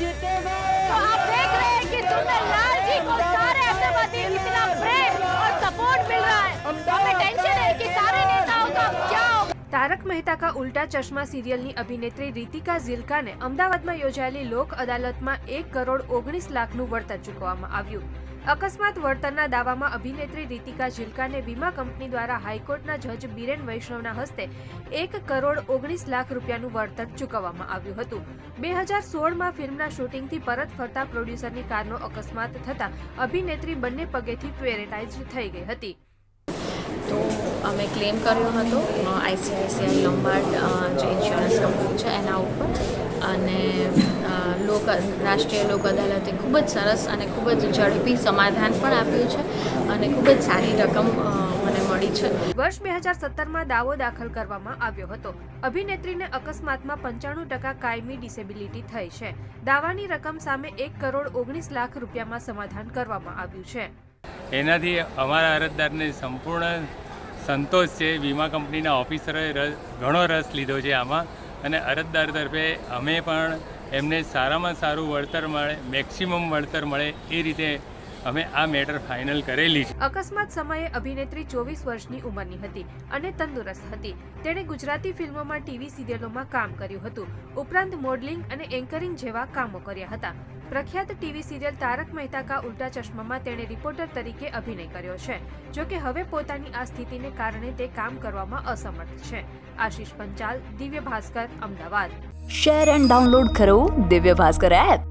जीतेगा तो आप देख रहे हैं कि सुंदरलाल जी को सारे अहमदाबादी इतना प्रेम और सपोर्ट मिल रहा है तो हमें टेंशन है कि सारे नेताओं का अब क्या होगा તારક મહેતા કા ઉલ્ટા ચશ્મા સિરિયલની અભિનેત્રી રીતિકા ઝિલકાને અમદાવાદમાં યોજાયેલી લોક અદાલતમાં એક કરોડ ઓગણીસ લાખનું વળતર ચૂકવવામાં આવ્યું અકસ્માત વળતરના દાવામાં અભિનેત્રી રીતિકા ઝિલકાને વીમા કંપની દ્વારા હાઈકોર્ટના જજ બિરેન વૈષ્ણવના હસ્તે એક કરોડ ઓગણીસ લાખ રૂપિયાનું વળતર ચૂકવવામાં આવ્યું હતું. બે હજાર સોળમાં ફિલ્મના શૂટિંગથી પરત ફરતા પ્રોડ્યુસરની કારનો અકસ્માત થતાં અભિનેત્રી બંને પગેથી પેરેટાઇઝ થઈ ગઈ હતી. તો અમે ક્લેમ કર્યો હતો, આઈસીઆઈસીઆઈ લંબાર્ડ જે ઇન્સ્યોરન્સ કંપની છે, એના ઉપર. અને લોક રાષ્ટ્રીય લોક અદાલતે ખૂબ જ સરસ અને ખૂબ જ ઝડપી સમાધાન પણ આપ્યું છે અને ખૂબ જ સારી રકમ મને મળી છે. વર્ષ બે હજાર સત્તરમાં દાવો દાખલ કરવામાં આવ્યો હતો. અભિનેત્રીને અકસ્માતમાં પંચાણું ટકા કાયમી ડિસેબિલિટી થઈ છે. દાવાની રકમ સામે એક કરોડ ઓગણીસ લાખ રૂપિયામાં સમાધાન કરવામાં આવ્યું છે. એનાથી અમારા અરજદારને સંપૂર્ણ સંતોષ છે. વીમા કંપનીના ઓફિસરોએ રસ ઘણો રસ લીધો છે આમાં. અને અરજદાર તરફે અમે પણ એમને સારામાં સારું વળતર મળે મેક્સિમમ વળતર મળે એ રીતે અમે આ મેટર ફાઇનલ કરેલી છે. અકસ્માત સમયે અભિનેત્રી ચોવીસ વર્ષની ઉંમરની હતી અને તંદુરસ્ત હતી. તેણે ગુજરાતી ફિલ્મોમાં ટીવી સિરિયલોમાં કામ કર્યું હતું. ઉપરાંત મોડલિંગ અને એન્કરિંગ જેવા કામો કર્યા હતા. પ્રખ્યાત ટીવી સિરિયલ તારક મહેતા કા ઉલ્ટા ચશ્મામાં તેણે રિપોર્ટર તરીકે અભિનય કર્યો છે જો કે હવે પોતાની આ સ્થિતિને કારણે તે કામ કરવામાં અસમર્થ છે. Ashish Panchal Divya Bhaskar Ahmedabad. Share and download કરો દિવ્ય ભાસ્કર એપ